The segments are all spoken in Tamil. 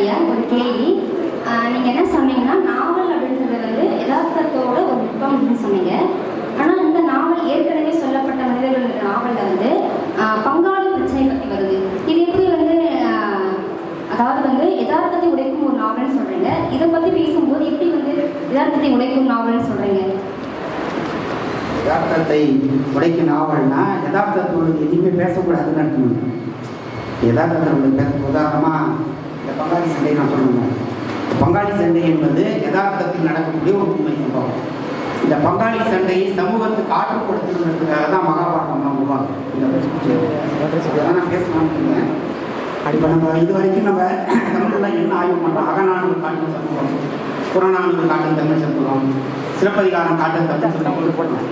ஐயா ஒரு கேள்வி. நீங்கள் நீங்க என்ன சொன்னீங்கன்னா நாவல் அப்படின்றது வந்து யதார்த்தத்தோட ஒரு நுட்பம் அப்படின்னு சொன்னீங்க. ஆனா இந்த நாவல் ஏற்கனவே சொல்லப்பட்ட மனிதர்கள் நாவலில் வந்து பங்காளி பிரச்சனை பற்றி வருது. இது எப்படி வந்து அதாவது வந்து யதார்த்தத்தை உடைக்கும் ஒரு நாவல்னு சொல்றீங்க. இதை பத்தி பேசும்போது எப்படி வந்து யதார்த்தத்தை உடைக்கும் நாவல்னு சொல்றீங்க? யதார்த்தத்தை உடைக்கும் நாவல்னா யதார்த்தத்தோடு எதுவுமே பேசக்கூடாதுன்னு அர்த்தம். இல்லை. யதார்த்தத்தை பேச உதாரணமாக பங்காளி சண்டை நான் சொல்லணும் பங்காளி சண்டை என்பது யதார்த்தத்தில் நடக்கக்கூடிய ஒரு உண்மை சம்பவம். இந்த பங்காளி சண்டையை சமூகத்துக்கு ஆற்றுப்படுத்துறதுக்காக தான் மகாபாரதம் நம்ம உருவாக்கும் நான் பேசலாம்னு இப்போ நம்ம இது வரைக்கும் நம்ம தமிழில் என்ன ஆய்வு பண்ணுறோம் அகநானூறு காட்டும் சமூகம் புறநானூறு காட்டும் தமிழ் சமூகம் சிலப்பதிகாரம் காட்டும் தமிழ் சமூகம் போட்டோம்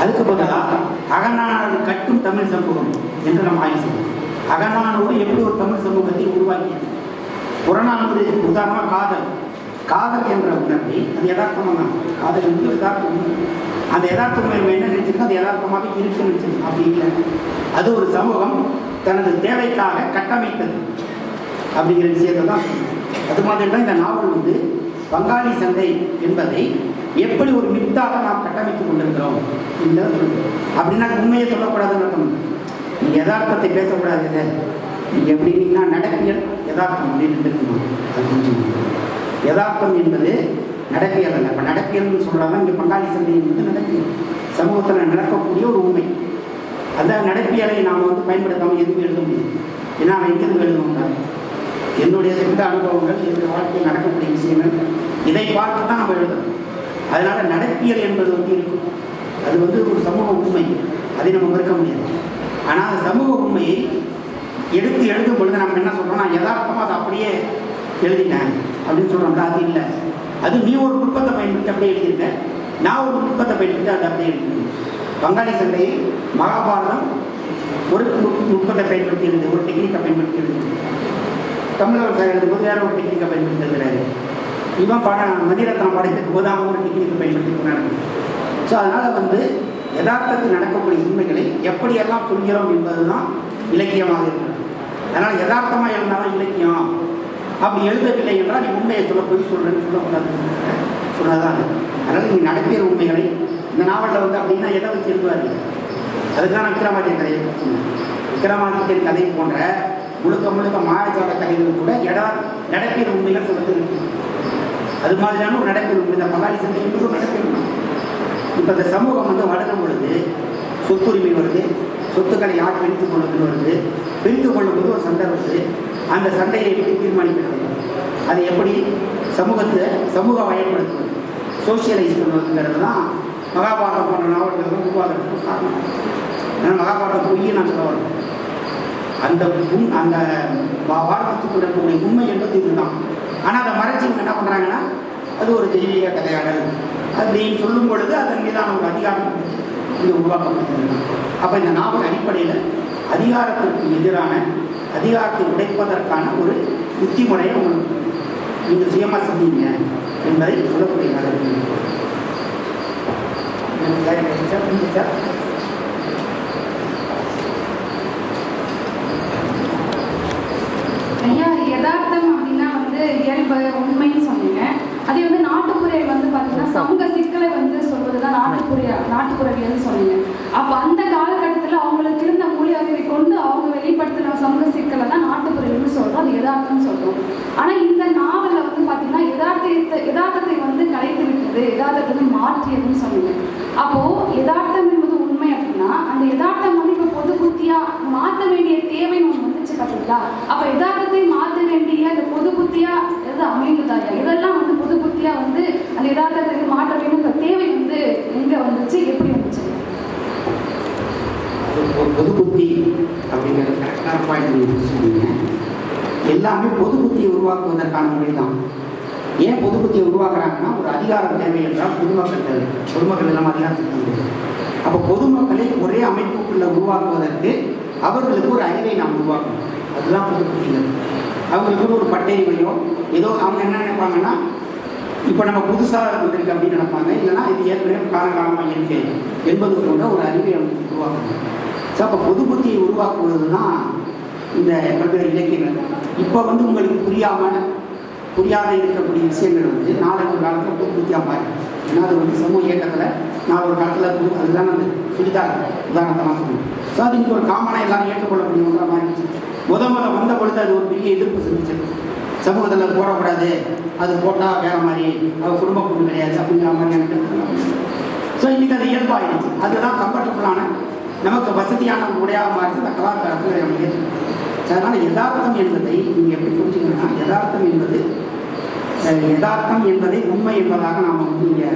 அதுக்கு பதிலாக அகநானூறு கட்டும் தமிழ் சமூகம் என்று நம்ம ஆய்வு செய்யணும் அகநானூறு எப்படி ஒரு தமிழ் சமூகத்தை உருவாக்கியது புறநானூறு உதாரணமாக காதல். காதல் என்ற உணர்வை அது யதார்த்தமாக தான் காதல் வந்து யதார்த்த அந்த யதார்த்தம் நம்ம என்ன நினைச்சிருக்கோம் அது யதார்த்தமாக இருக்குன்னு நினைச்சிருக்கோம். அப்படி இல்லை. அது ஒரு சமூகம் தனது தேவைக்காக கட்டமைத்தது. அப்படிங்கிற விஷயத்தை தான் அது மாதிரி தான் இந்த நாவல் வந்து பங்காளி சந்தை என்பதை எப்படி ஒரு மித்தாக நாம் கட்டமைத்துக் கொண்டிருக்கிறோம் அப்படின்னா உண்மையை சொல்லக்கூடாதுன்னு அர்த்தம் நீங்கள் யதார்த்தத்தை பேசக்கூடாது இதை. நீங்கள் எப்படின்னா நடப்பியல் யதார்த்தம் அப்படின்னு அது புரிஞ்சுக்கணும். யதார்த்தம் என்பது நடப்பியல் அல்ல. இப்போ நடப்பியல்னு சொல்கிறாங்க இங்கே பங்காளி சந்தை என்பது நடப்பியல் சமூகத்தில் நடக்கக்கூடிய ஒரு உண்மை. அந்த நடப்பியலை நாம் வந்து பயன்படுத்தாமல் எதுவும் எழுத முடியும் ஏன்னா அவன் எங்கேருந்து எழுதணும்னா என்னுடைய சொந்த அனுபவங்கள் என்னுடைய வாழ்க்கையில் நடக்கக்கூடிய விஷயங்கள் இதை பார்த்து தான் நம்ம எழுதணும். அதனால் நடப்பியல் என்பது வந்து இருக்கும். அது வந்து ஒரு சமூக உண்மை. அதை நம்ம மறுக்க முடியாது. ஆனால் அந்த சமூக உண்மையை எடுத்து எழுதும் பொழுது நம்ம என்ன சொல்கிறோம்னா யதார்த்தமாக அதை அப்படியே எழுதிட்டேன் அப்படின்னு சொல்றோம்ல அது இல்லை. அது நீ ஒரு நுட்பத்தை பயன்படுத்தி அப்படியே எழுதியிருக்க நான் ஒரு நுட்பத்தை பயன்படுத்தி அதை அப்படியே எழுதியிருக்கேன் பங்காளி சந்தை மகாபாரதம் ஒரு நுட்பத்தை பயன்படுத்தி இருந்தது ஒரு டெக்னிக்கை பயன்படுத்தி இருந்தது தமிழர் சார் எழுதும்போது வேற ஒரு டெக்னிக்கை பயன்படுத்தி இருக்கிறாரு இவன் படம் மதிரத்னம் படத்துக்கு போது அவங்க ஒரு டெக்னிக்கை பயன்படுத்தி ஸோ அதனால் வந்து யதார்த்தத்தில் நடக்கக்கூடிய உண்மைகளை எப்படியெல்லாம் சொல்கிறோம் என்பதுதான் இலக்கியமாக இருக்கிறது. அதனால் யதார்த்தமாக எழுந்தாலும் இலக்கியம் அப்படி எழுதவில்லை என்றால் நீ உண்மையை சொல்ல பொய் சொல்றேன்னு சொல்லக்கூடாது. சொன்னதான் அதனால் நீ நடக்கிற உண்மைகளை இந்த நாவலில் வந்து அப்படின்னா எதை வச்சு எழுதுவாரு? அதுக்கு தான் நான் விக்ரமாதித்யன் கதையை சொன்னேன். விக்ரமாதித்யன் கதை போன்ற முழுக்க முழுக்க மாயஜால கதைகள் கூட எடா நடக்கிற உண்மைகள் சொல்றது அது மாதிரியான ஒரு நடக்கிற உண்மை இந்த பகாலி சந்தை என்பது ஒரு நடக்கிற உண்மை. இப்போ இந்த சமூகம் வந்து வளரும் பொழுது சொத்துரிமை வருது. சொத்துக்களை யார் பிரித்துக் கொள்ளுதுன்னு வருது. பிரித்துக் கொள்ளும்போது ஒரு சண்டை வருது. அந்த சண்டையை எப்படி தீர்மானிக்கிறது? அது எப்படி? சமூகத்தை சமூக வயப்படுத்துவது. சோசியலைஸ் பண்ணுவதுங்கிறது தான் மகாபாரதம் போன்ற நாவல்கள் உருவாகிறதுக்கு காரணம். ஏன்னா மகாபாரதம் பொய்யை நான் சொல்ல வரேன் அந்த உண் அந்த வா- இருக்கக்கூடிய உண்மை என்பது இதுதான். ஆனால் அதை மறைச்சி இவங்க என்ன பண்ணுறாங்கன்னா அது ஒரு தெய்வீக கதையாடல். அப்படின்னு சொல்லும் பொழுது அதன் மீதான ஒரு அதிகாரம். இங்கே உருவாக்கப்பட்டது அப்போ இந்த நாவல் அடிப்படையில் அதிகாரத்திற்கு எதிரான அதிகாரத்தை உடைப்பதற்கான ஒரு புத்தி முறையை உங்களுக்கு நீங்கள் சுயமாக செஞ்சீங்க என்பதை சொல்லக்கூடிய ஐயா யதார்த்தம் அப்படின்னா வந்து இயல்பு உண்மைன்னு சொன்னீங்க. அதே வந்து நாட்டுப்புறையில் வந்து பார்த்தீங்கன்னா சமூக சிக்கலை வந்து சொல்வது தான் நாட்டுப்புற நாட்டுப்புறவியல்னு சொன்னீங்க அப்போ அந்த காலகட்டத்தில் அவங்களுக்கு இருந்த மொழி அறிவை கொண்டு அவங்க வெளிப்படுத்தின சமூக சிக்கலை தான் நாட்டுப்புறவியல்னு சொல்கிறோம் அது யதார்த்தம்னு சொல்கிறோம் ஆனால் இந்த நாவலில் வந்து பார்த்தீங்கன்னா யதார்த்தத்தை யதார்த்தத்தை வந்து கலைத்து விட்டது யதார்த்தத்தை வந்து மாற்றியதுன்னு சொன்னீங்க அப்போது யதார்த்தம் என்பது உண்மை அப்படின்னா அந்த யதார்த்தம் வந்து இப்போ பொது புத்தியாக மாற்ற வேண்டிய தேவை ஒன்று வந்துச்சு பார்த்தீங்களா அப்போ யதார்த்தத்தை மாற்ற வேண்டிய அந்த பொது புத்தியாக எது அமைந்ததாயா இதெல்லாம் வந்து அந்த வேண்டும் இந்த தேவை வந்து எங்கே வந்துச்சு எப்படி வந்துச்சு? ஒரு பொது புத்தி அப்படிங்கிறது பாயிண்ட் சொன்னீங்க எல்லாமே பொது புத்தியை உருவாக்குவதற்கான மொழி தான் ஏன் பொது புத்தியை உருவாக்குறாங்கன்னா ஒரு அதிகாரம் தேவை என்றால் பொதுமக்கள் தேவை. பொதுமக்கள் எல்லாம் அதிகாரம் செய்ய முடியாது. அப்போ பொதுமக்களை ஒரே அமைப்புக்குள்ள உருவாக்குவதற்கு அவர்களுக்கு ஒரு அறிவை நாம் உருவாக்கணும். அதுதான் பொது புத்திகள் அவங்களுக்கு ஒரு பட்டறிவையோ ஏதோ அவங்க என்ன நினைப்பாங்கன்னா இப்போ நம்ம புதுசாக வந்திருக்கு அப்படின்னு நினைப்பாங்க. இல்லைன்னா இது ஏற்கனவே காலகாலமாக இருக்கு என்பது போன்ற ஒரு அறிவை நமக்கு உருவாக்கணும் ஸோ அப்போ பொது புத்தியை உருவாக்குவதுன்னா இந்த பல்வேறு இலக்கியங்கள். இப்போ வந்து உங்களுக்கு புரியாமல் புரியாத இருக்கக்கூடிய விஷயங்கள் வந்து நாளை ஒரு காலத்தில் புது புத்தியாக மாறி ஏன்னா அது வந்து சமூக இயக்கத்தில் நாலு ஒரு காலத்தில் அதுதான் அந்த சுடிதார். நான் சொல்லுவேன் ஸோ அது இன்னைக்கு ஒரு காமனாக எல்லாரும் ஏற்றுக்கொள்ளக்கூடிய ஒன்றாக மாறிடுச்சு. முத முத வந்த பொழுது அது ஒரு பெரிய எதிர்ப்பு சந்திச்சது. சமூகத்தில் போடக்கூடாது. அது போட்டால் வேற மாதிரி. அது குடும்ப பொண்ணு கிடையாது அப்படிங்கிற மாதிரி எனக்கு ஸோ இன்னைக்கு அது இயல்பாயிடுச்சு. அதுதான் கம்ஃபர்டபுளான நமக்கு வசதியான உடையாக மாறி அந்த கலாச்சாரத்தில் நம்ம அதனால் யதார்த்தம் என்பதை நீங்கள் எப்படி புரிஞ்சுக்கணும்னா யதார்த்தம் என்பது யதார்த்தம் என்பதை உண்மை என்பதாக நாம் வந்து இங்கே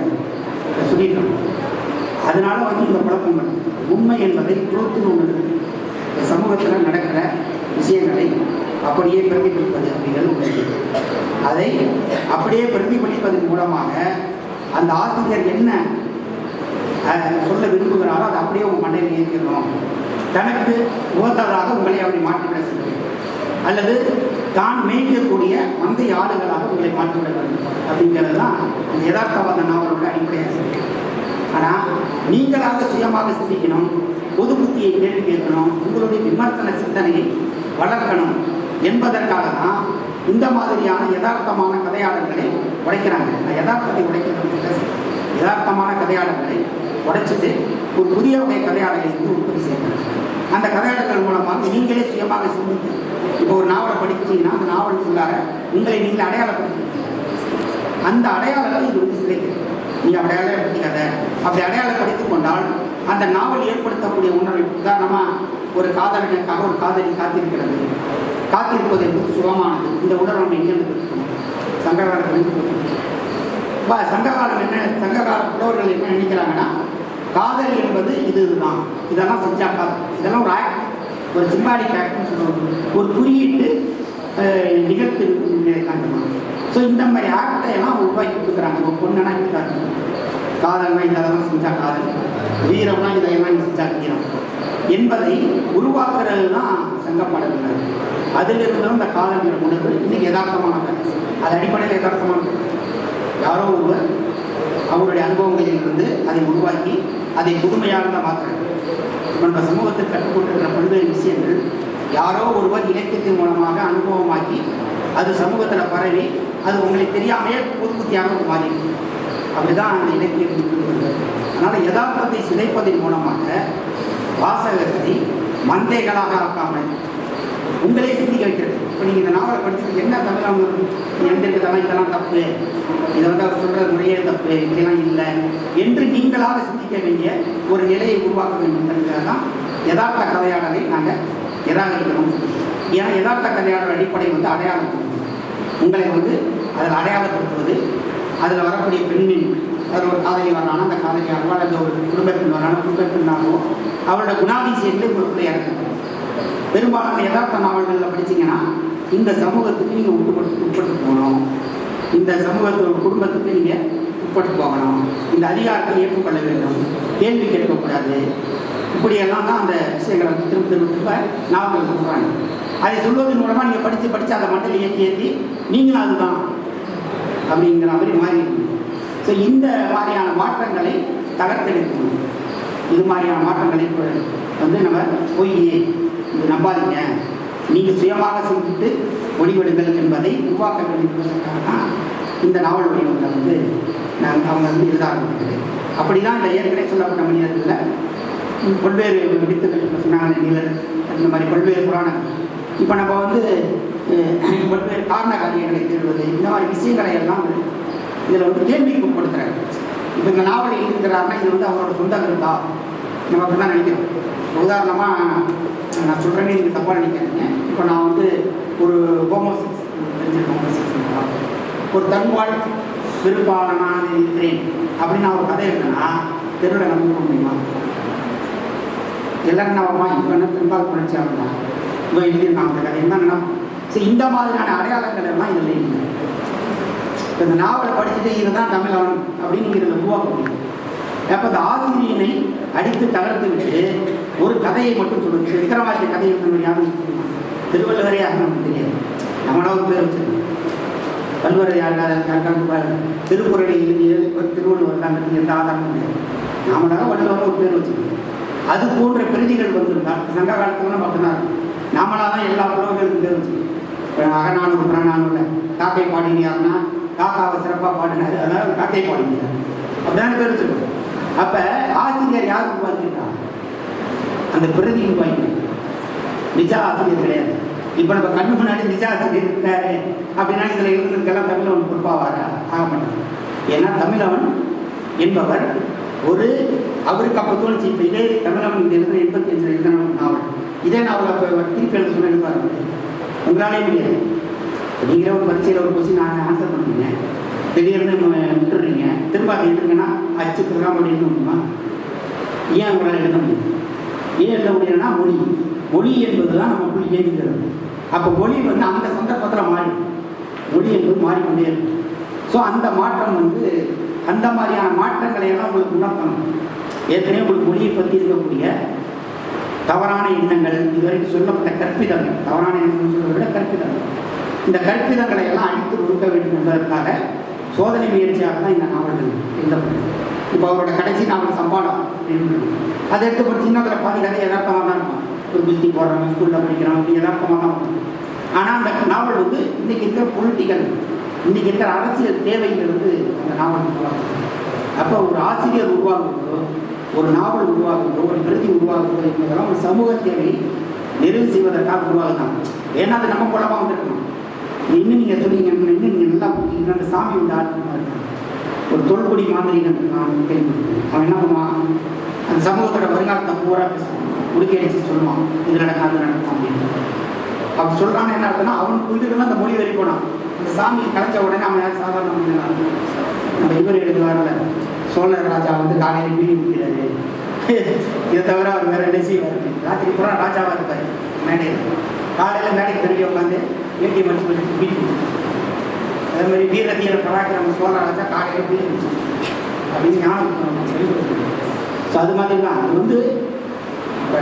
சொல்லிட்டோம் அதனால வந்து இந்த குழப்பம் உண்மை என்பதை ட்ரூத்துன்னு ஒன்று. சமூகத்தில் நடக்கிற விஷயங்களை அப்படியே பிரதிபலிப்பது அப்படிங்கிறது ஒன்று அதை அப்படியே பிரதிபலிப்பதன் மூலமாக அந்த ஆசிரியர் என்ன சொல்ல விரும்புகிறாரோ அதை அப்படியே உங்கள் மண்டையில் ஏற்றிடணும் தனக்கு உகந்ததாக உங்களை அப்படி மாற்றிவிட வேண்டும் அல்லது தான் மேய்க்கக்கூடிய மந்தை ஆளுகளாக உங்களை மாற்றிவிட வேண்டும் அப்படிங்கிறது தான் அந்த யதார்த்தவாத நாவலோட அடிப்படையாக ஆனால் நீங்களாக சுயமாக சிந்திக்கணும் பொது புத்தியை கேள்வி கேட்கணும் உங்களுடைய விமர்சன சிந்தனையை வளர்க்கணும் என்பதற்காக தான் இந்த மாதிரியான யதார்த்தமான கதையாடல்களை உடைக்கிறாங்க. நான் யதார்த்தத்தை உடைக்கிறது யதார்த்தமான கதையாடல்களை உடைச்சிட்டு ஒரு புதிய வகை கதையாளர்களை வந்து உற்பத்தி செய்கிறாங்க அந்த கதையாளர்கள் மூலமாக நீங்களே சுயமாக சிந்தித்து இப்போ ஒரு நாவலை படிச்சீங்கன்னா அந்த நாவலுக்குள்ளார உங்களை நீங்கள் அடையாளப்படுத்தி அந்த அடையாளத்தை இது வந்து சிதைக்கிறது. நீங்கள் அப்படி அடையாளப்படுத்திக்காத. அப்படி அடையாளப்படுத்திக் கொண்டால் அந்த நாவல் ஏற்படுத்தக்கூடிய உணர்வை உதாரணமாக ஒரு காதலனுக்காக ஒரு காதலி காத்திருக்கிறது. காத்திருப்பது என்பது சுகமானது. இந்த உணர்வு நம்ம எங்கேருந்து பெற்றுக்கணும் சங்ககாலத்தில் சங்ககாலம் என்ன சங்ககால புலவர்கள் என்ன நினைக்கிறாங்கன்னா காதல் என்பது இது இதுதான். இதெல்லாம் செஞ்சா காதல். இதெல்லாம் ஒரு ஆக்ட் ஒரு சிம்பாடிக் ஆக்ட்னு சொல்லுவாங்க. ஒரு குறியீட்டு நிகழ்த்து ஸோ இந்த மாதிரி ஆக்டை எல்லாம் உருவாக்கி கொடுக்குறாங்க. ஒரு பொண்ணனா இருக்காங்க காதல்னா இதெல்லாம் செஞ்சா காதல். வீரம்னா இதையெல்லாம் நீ என்பதை உருவாக்குறது தான் சங்கப்பாடல் அதிலிருந்து இந்த காதல் உணர்வு இன்னைக்கு யதார்த்தமானது. அது அடிப்படையில் யதார்த்தமானது. யாரோ ஒருவர் அவருடைய அனுபவங்களில் இருந்து அதை உருவாக்கி அதை புதுமையாக மாற்றுறது நம்ம சமூகத்தில் கற்றுக்கொண்டிருக்கிற பல்வேறு விஷயங்கள் யாரோ ஒருவர் இலக்கியத்தின் மூலமாக அனுபவமாக்கி அது சமூகத்தில் பரவி அது உங்களுக்கு தெரியாமையே புது புத்தியாக மாறி அப்படிதான் அந்த இலக்கியத்தின் அதனால் யதார்த்தத்தை சிதைப்பதன் மூலமாக வாசகத்தை மந்தைகளாக ஆக்காமல் உங்களே சிந்திக்க வைக்கிறது இப்போ நீங்கள் இந்த நாவலை படிச்சுட்டு என்ன தமிழ் அவங்க எழுந்திருக்கிறதெல்லாம் இதெல்லாம் தப்பு. இதை வந்து அவர் சொல்கிற முறையே தப்பு. இதெல்லாம் இல்லை. என்று நீங்களாக சிந்திக்க வேண்டிய ஒரு நிலையை உருவாக்க வேண்டும் தான் யதார்த்த கதையாடலை நாங்கள் நிராகரிக்கிறோம். ஏன்னா யதார்த்த கதையாடல் அடிப்படை வந்து அடையாளம். உங்களை வந்து அதில் அடையாளப்படுத்துவது அதில் வரக்கூடிய பெண்ணின் அதில் ஒரு காதலி வரானா அந்த காதலியாகவோ அந்த ஒரு குடும்பத்தின் வரானா குடும்பத்தினாகவோ அவரோட குணாதிசயங்களை உங்களுக்குள்ளே இறக்கணும் பெரும்பாலான யதார்த்த நாவல்களில் படிச்சீங்கன்னா இந்த சமூகத்துக்கு நீங்கள் உட்பட்டு உட்பட்டு போகணும். இந்த சமூகத்தோட குடும்பத்துக்கு நீங்கள் உட்பட்டு போகணும். இந்த அதிகாரத்தை ஏற்றுக்கொள்ள வேண்டும். கேள்வி கேட்கக்கூடாது. இப்படியெல்லாம் தான் அந்த விஷயங்களை திரும்ப திரும்ப திரும்ப நாவல்கள் சொல்கிறாங்க அதை சொல்வதன் மூலமாக நீங்கள் படித்து படித்து அதை மண்டல ஏற்றி ஏற்றி நீங்களும் அதுதான் அப்படிங்கிற மாதிரி மாறி ஸோ இந்த மாதிரியான மாற்றங்களை தகர்த்தெடுக்கணும். இது மாதிரியான மாற்றங்களை வந்து நம்ம போய் இது நம்பாதீங்க? நீங்கள் சுயமாக சிந்தித்து ஒளிவிடுங்கள் என்பதை உருவாக்க வேண்டியதற்காக தான் இந்த நாவல் வடிவங்களை வந்து நான் அவங்க வந்து எழுத அப்படி தான் இந்த ஏற்கனவே சொல்லப்பட்ட மனிதர்களில் பல்வேறு விடுத்துகள் இப்போ சொன்னாங்க நிழல் இந்த மாதிரி பல்வேறு புராணங்கள். இப்போ நம்ம வந்து பல்வேறு காரண காரியங்களை தேடுவது இந்த மாதிரி விஷயங்களை எல்லாம் இதில் வந்து கேள்விக்கு உட்படுத்துறாங்க இப்போ இந்த நாவல் எழுதுகிறாருன்னா இது வந்து அவரோட சொந்த கருத்தா? நம்ம அப்படி தான் நினைக்கிறோம் உதாரணமாக நான் சொல்கிறேன்னு நீங்கள் தப்பாக நினைக்கிறீங்க இப்போ நான் வந்து ஒரு ஹோமோசிக்ஸ் ஹோமோசெக்ஸ் ஒரு தன்பால் விருப்பாளனாக இருக்கிறேன் அப்படின்னு நான் ஒரு கதை எழுதுனா தெருவில் நம்ப முடியுமா? எல்லாரும் நம்ம இப்போ என்ன பெரும்பால் புரட்சியாளர் தான். இவன் எழுதியிருந்தான் அந்த கதை. என்னன்னா சரி இந்த மாதிரியான அடையாளங்கள் எல்லாம் இதில் இல்லை. இந்த நாவலை படிச்சுட்டு இதுதான் தமிழவன் அப்படின்னு நீங்கள் இதில் உருவாக்க முடியும். அப்போ இந்த ஆசிரியனை அடித்து தகர்த்து விட்டு ஒரு கதையை மட்டும் சொல்லுங்க விக்ரமாதித்ய கதை எழுதினவர் யாரும் திருவள்ளுவரே யாரும் நமக்கு தெரியாது. நம்மளா ஒரு பேர் வச்சிருக்கோம். வள்ளுவர் யாருக்காவது திருக்குறளை எழுதிய திருவள்ளுவர் தான் எந்த ஆதாரமும் கிடையாது நாமளாக வள்ளுவர் ஒரு பேர் வச்சிருக்கோம். அது போன்ற பிரதிகள் வந்திருந்தால் சங்க காலத்துல மட்டும்தான் நாமளாக தான் எல்லா உறவுகளுக்கும் பேர் வச்சிருக்கோம். அகநானூர் புறநானூறுல காக்கை பாடினியார்னா காக்காவை சிறப்பாக பாடினார். அதாவது காக்கை பாடினியார் அப்படிதான் பேர் வச்சிருக்கோம். அப்போ ஆசிரியர் யார் உருவாக்கியிருக்காங்க அந்த பிரதி உருவாக்கியிருக்காங்க நிஜ ஆசிரியர் கிடையாது. இப்போ நம்ம கண்ணு முன்னாடி நிஜ ஆசிரியர் இருக்காரு அப்படின்னா இதில் இருந்ததுக்கெல்லாம் தமிழவன் பொறுப்பாவாரா? ஆக மாட்டான். ஏன்னா தமிழவன் என்பவர் ஒரு அவருக்கு அப்போ தோணுச்சு இப்போ இதே தமிழவன் இது எழுதுன எண்பத்தி அஞ்சில் எழுதின நாவல். இதே நாவல் அப்போ திருப்பி எழுத சொன்ன எழுதாரு உங்களாலே முடியாது. நீங்களே ஒரு பரீட்சையில் ஒரு கொஸ்டின் ஆன்சர் பண்ணுறீங்க திடீர்னு ம- விட்டுறீங்க. திரும்ப அதை எழுதுங்கன்னா அச்சு திரும்ப எழுத முடியுமா? ஏன் உங்களால் எழுத முடியும் ஏன் எழுத முடியலன்னா மொழி. மொழி என்பது தான் நமக்குள் இயங்குகிறது அப்போ மொழி வந்து அந்த சந்தர்ப்பத்தில் மாறி. மொழி என்பது மாறிக்கொண்டே இருக்கும். ஸோ அந்த மாற்றம் வந்து அந்த மாதிரியான மாற்றங்களை எல்லாம் உங்களுக்கு உணர்த்தணும். ஏற்கனவே உங்களுக்கு மொழியை பற்றி இருக்கக்கூடிய தவறான எண்ணங்கள் இதுவரைக்கும் சொல்லப்பட்ட கற்பிதங்கள் தவறான எண்ணங்கள் சொல்வதை விட கற்பிதங்கள். இந்த கற்பிதங்களை எல்லாம் அழித்து ஒடுக்க வேண்டும் என்பதற்காக சோதனை முயற்சியாக தான் இந்த நாவல்கள் எழுதப்பட்டது இப்போ அவரோட கடைசி நாவல் சம்பாடம் அப்படின்னு அதை எடுத்து படிச்சீங்கன்னா அதில் பாதி கதை யதார்த்தமாக தான் இருக்கும். ஒரு குஸ்தி போடுறோம் ஸ்கூலில் படிக்கிறோம் அப்படி யதார்த்தமாக தான் இருக்கும். ஆனால் அந்த நாவல் வந்து இன்னைக்கு இருக்கிற பொலிட்டிக்கல் இன்னைக்கு இருக்கிற அரசியல் தேவைகள் வந்து அந்த நாவல் உருவாகும் அப்போ ஒரு ஆசிரியர் உருவாகுவதோ ஒரு நாவல் உருவாகுவதோ ஒரு பிரதி உருவாகுவதோ என்பதெல்லாம் ஒரு சமூக தேவை நிறைவு செய்வதற்காக உருவாகுதான். ஏன்னா அது நம்ம மூலமாக வந்திருக்கணும். இன்னும் நீங்கள் சொன்னீங்க இன்னும் நீங்கள் நல்லா புரிஞ்சுக்கணும் அந்த சாமி வந்து ஆட்கள் இருக்காங்க ஒரு தொல்குடி மாதிரி நான் கேள்விப்பட்டிருக்கேன் அவன் என்ன பண்ணுவான்? அந்த சமூகத்தோட வருங்காலத்தை பூரா பேசுவான். உடுக்கடிச்சு சொல்லுவான். இது நடக்கும் அது நடக்கும் அப்படின்னு அவன் சொல்கிறான்னு என்ன அர்த்தம்னா அவனுக்குள்ள அந்த மொழி வரி போனான். அந்த சாமி கலைச்ச உடனே அவன் யார் சாதாரண மனிதனா? நம்ம இவர் எழுதுவார்ல சோழர் ராஜா வந்து காலையில் பீடி குடிக்கிறாரு. இதை தவிர அவர் வேற என்ன செய்வார்? ராத்திரி பூரா ராஜாவாக இருப்பார். மேடையில். காலையில் மேடைக்கு பெரிய உட்காந்து ஏடி மனுஷன் வச்சு பீடி அதே மாதிரி வீர பராக்கிரம சோழராஜா காலையில் பீடி அப்படின்னு ஞானம் சொல்லிக் ஸோ அது மாதிரி தான் அது வந்து இப்ப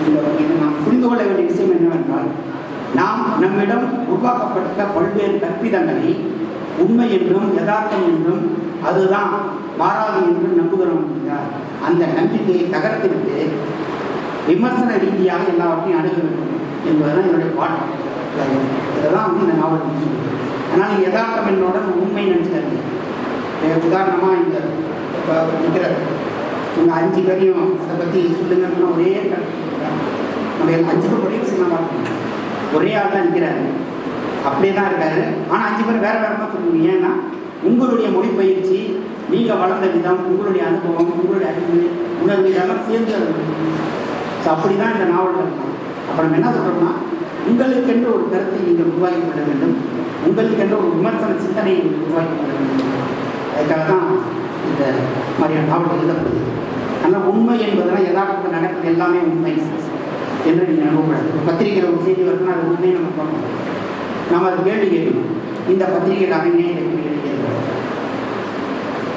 இந்த இது நாம் புரிந்து கொள்ள வேண்டிய விஷயம் என்னவென்றால் நாம் நம்மிடம் உருவாக்கப்பட்ட பல்வேறு கற்பிதங்களை உண்மை என்றும் யதார்த்தம் என்றும் அதுதான் மாறாது என்றும் நம்புகிறோம் அந்த நம்பிக்கையை தகர்த்துவிட்டு விமர்சன ரீதியாக எல்லாவற்றையும் அணுக வேண்டும் என்பதுதான் என்னுடைய பாடம் இதெல்லாம் வந்து இந்த நாவல் வந்து சொல்லுது ஆனால் நீங்கள் யதார்த்தம் என்னோட உண்மை நினச்சிக்காதீங்க. உதாரணமாக இந்த இப்போ இருக்கிற உங்கள் அஞ்சு பேரையும் அதை பற்றி சொல்லுங்கன்னா ஒரே நம்ம எல்லா அஞ்சு பேர் ஒரே விஷயம் பார்க்கணும். ஒரே ஆள் தான் நிற்கிறாரு அப்படியே தான் இருக்காரு. ஆனால் அஞ்சு பேர் வேறு வேற தான் சொல்லுவீங்க ஏன்னா உங்களுடைய மொழிப்பயிற்சி நீங்கள் வளர்ந்த விதம் உங்களுடைய அனுபவம் உங்களுடைய அறிவு உணர்வு இதெல்லாம் சேர்ந்து ஸோ அப்படி தான் இந்த நாவல் இருக்கும் அப்போ நம்ம என்ன சொல்கிறோம்னா உங்களுக்கென்று ஒரு கருத்தை நீங்கள் உருவாக்கி கொள்ள வேண்டும். உங்களுக்கென்று ஒரு விமர்சன சிந்தனையை நீங்கள் உருவாக்கி கொள்ள வேண்டும். அதுக்காக தான் இந்த மாதிரியான நாவல் எழுதப்படுது ஆனால் உண்மை என்பதெல்லாம் யதார்த்தத்தில் நடக்கிறது. எல்லாமே உண்மை. என்று நீங்கள் நம்பக்கூடாது. இப்போ பத்திரிகையில் ஒரு செய்தி வருதுன்னா அது உண்மை நம்ம பார்க்கணும் நம்ம அது கேள்வி கேட்கணும். இந்த பத்திரிகையில் ஏன் கேள்வி கேட்கக்கூடாது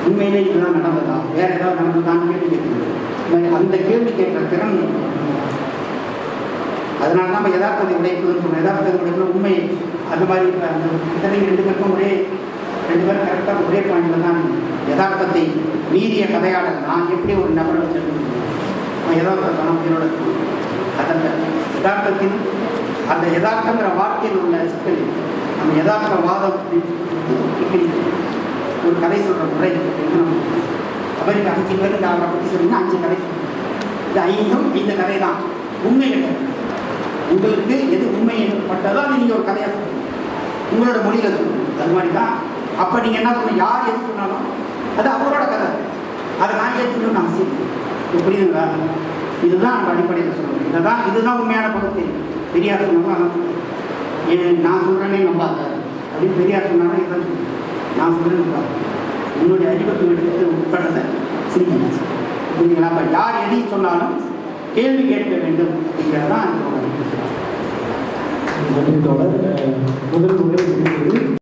உண்மையிலே இதுதான் நடந்ததா? வேற ஏதாவது நடந்ததான்னு கேள்வி கேட்கணும் அந்த கேள்வி கேட்குற திறன் அதனால தான் நம்ம யதார்த்தத்தை உடைப்பதுன்னு சொல்றோம் யதார்த்தத்தை உண்மை அந்த மாதிரி அந்த இத்தனைக்கு ரெண்டு பேருக்கும் ஒரே ரெண்டு பேரும் கரெக்டாக ஒரே பாயிண்டில் தான் யதார்த்தத்தை மீறிய கதையாடல் நான் எப்படி ஒரு நபரை வச்சிருக்கேன் அவன் யதார்த்தம் உயிரோட இருக்கணும். அந்த யதார்த்தத்தின் அந்த யதார்த்தங்கிற வார்த்தையில் உள்ள சிக்கல் அந்த யதார்த்த வாதம் இப்படி ஒரு கதை சொல்கிற முறை அப்படின்னு நம்ம அவருக்கு அஞ்சு பேர் இந்த அவரை பற்றி சொன்னீங்கன்னா அஞ்சு கதை. இது ஐந்தும் இந்த கதை தான் உண்மை கிடையாது உங்களுக்கு எது உண்மை பட்டதோ அதை நீங்கள் ஒரு கதையாக சொல்லுங்க. உங்களோட மொழியில் சொல்லுங்க. அது மாதிரி தான் அப்போ நீங்கள் என்ன சொல்லணும் யார் எது சொன்னாலும் அது அவரோட கதை. அதை நான் ஏற்றுக்கணும்னு அவசியம் இல்லை. புரியுதுங்களா? இதுதான் நம்ம அடிப்படையில் சொல்லணும். இதை தான் இதுதான் உண்மையான பகுதி பெரியார் சொன்னாலும் சொல்லுவேன். ஏன் நான் சொல்கிறேனே நம்பாத அப்படின்னு பெரியார் சொன்னாலும் இதான் நான் சொல்கிறேன் நம்பாத உன்னுடைய அறிவுக்கு எடுத்து உட்படுறத சிரிக்கணும் புரியுதுங்களா? அப்போ யார் எதையும் சொன்னாலும் கேள்வி கேட்க வேண்டும் அப்படிங்கிறது தான் முதல் முறை